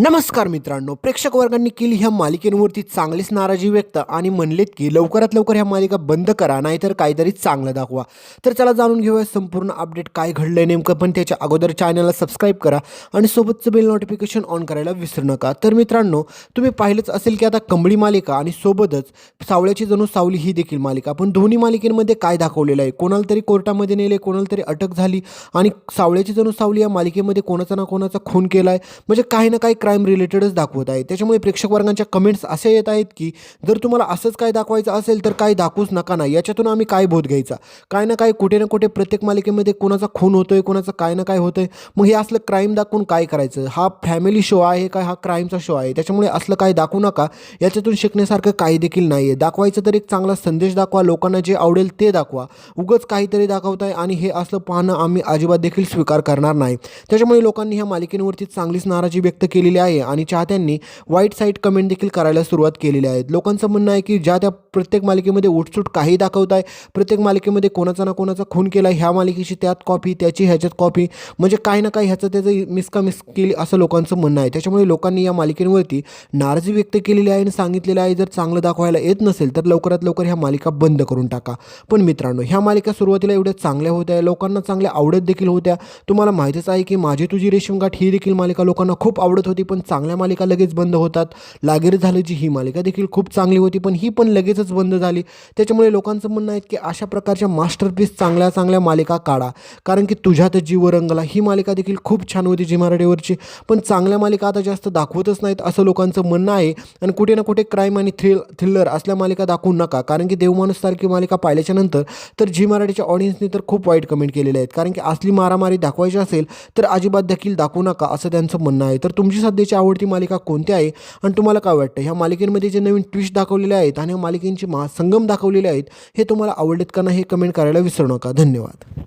नमस्कार मित्रांनो प्रेक्षक वर्गांनी केली ह्या मालिकेवरती चांगलीच नाराजी व्यक्त आणि म्हणलेत की लवकरात लवकर ह्या मालिका बंद करा नाहीतर काहीतरी चांगलं दाखवा. तर चला जाणून घेऊया संपूर्ण अपडेट काय घडलंय नेमकं पण त्याच्या अगोदर चॅनलला सबस्क्राईब करा आणि सोबतचं बेल नोटिफिकेशन ऑन करायला विसरू नका. तर मित्रांनो तुम्ही पाहिलंच असेल की आता कंबळी मालिका आणि सोबतच सावळ्याची जणू सावली ही देखील मालिका. पण दोन्ही मालिकेमध्ये काय दाखवलेलं आहे? कोणाला तरी कोर्टामध्ये नेले कोणाला तरी अटक झाली आणि सावळ्याची जणू सावली या मालिकेमध्ये कोणाचा ना कोणाचा खून केला आहे म्हणजे काही ना काही क्राईम रिलेटेडच दाखवत आहे त्याच्यामुळे प्रेक्षक वर्गांच्या कमेंट्स असे येत आहेत की जर तुम्हाला असंच काय दाखवायचं असेल तर काय दाखवूच नका ना. याच्यातून आम्ही काय बोध घ्यायचा? काय ना काय कुठे ना कुठे प्रत्येक मालिकेमध्ये कोणाचा खून होतोय कोणाचं काय ना काय होतंय. मग हे असलं क्राईम दाखवून काय करायचं? हा फॅमिली शो आहे काय हा क्राईमचा शो आहे? त्याच्यामुळे असलं काय दाखवू नका. याच्यातून शिकण्यासारखं काही देखील नाही आहे दाखवायचं तर एक चांगला संदेश दाखवा लोकांना जे आवडेल ते दाखवा. उगंच काहीतरी दाखवताय आणि हे असलं पाहणं आम्ही अजिबात देखील स्वीकार करणार नाही. त्याच्यामुळे लोकांनी ह्या मालिकेवरती चांगलीच नाराजी व्यक्त केलेली आहे आणि चाहत्यांनी वाईट साईट कमेंट देखील करायला सुरुवात केलेली आहे. लोकांचं म्हणणं आहे की ज्या त्या प्रत्येक मालिकेमध्ये उठसूट काही दाखवत आहे प्रत्येक मालिकेमध्ये कोणाचा ना कोणाचा खून केला ह्या मालिकेची त्यात कॉपी त्याची ह्याच्यात कॉपी म्हणजे काही ना काही ह्याचं त्याचं मिसका मिस केली असं लोकांचं म्हणणं आहे. त्याच्यामुळे लोकांनी या मालिकेवरती नाराजी व्यक्त केलेली आहे आणि सांगितलेलं आहे जर चांगलं दाखवायला येत नसेल तर लवकरात लवकर ह्या मालिका बंद करून टाका. पण मित्रांनो ह्या मालिका सुरुवातीला एवढ्या चांगल्या होत्या लोकांना चांगल्या आवडत देखील होत्या. तुम्हाला माहितीच आहे की माझी तुझी रेशीमगाठ ही देखील मालिका लोकांना खूप आवडत होती. पण चांगल्या मालिका लगेच बंद होतात. लागेर झालं जी ही मालिका देखील खूप चांगली होती पण ही पण लगेचच बंद झाली. त्याच्यामुळे लोकांचं म्हणणं आहे की अशा प्रकारच्या मास्टरपीस चांगल्या चांगल्या मालिका काढा. कारण की तुझ्यात जीव रंगला. ही मालिका देखील खूप छान होती जी मराठीवरची पण चांगल्या मालिका आता जास्त दाखवतच नाहीत असं लोकांचं म्हणणं आहे. आणि कुठे ना कुठे क्राईम आणि थ्रिल थ्रिलर असल्या मालिका दाखवू नका. कारण की देवमाणूससारखी मालिका पाहिल्याच्या नंतर तर झी मराठीच्या ऑडियन्सनी तर खूप वाईट कमेंट केलेले आहेत. कारण की असली मारामारी दाखवायची असेल तर अजिबात देखील दाखवू नका असं त्यांचं म्हणणं आहे. तर तुमची सध्याची आवडती मालिका कोणती आहे? आणि तुम्हाला काय वाटतं? ह्या मालिकेमध्ये जे नवीन ट्विस्ट दाखवलेले आहेत आणि या मालिकेंचे महासंगम दाखवलेले आहेत हे तुम्हाला आवडलेत का नाही हे कमेंट करायला विसरू नका. धन्यवाद.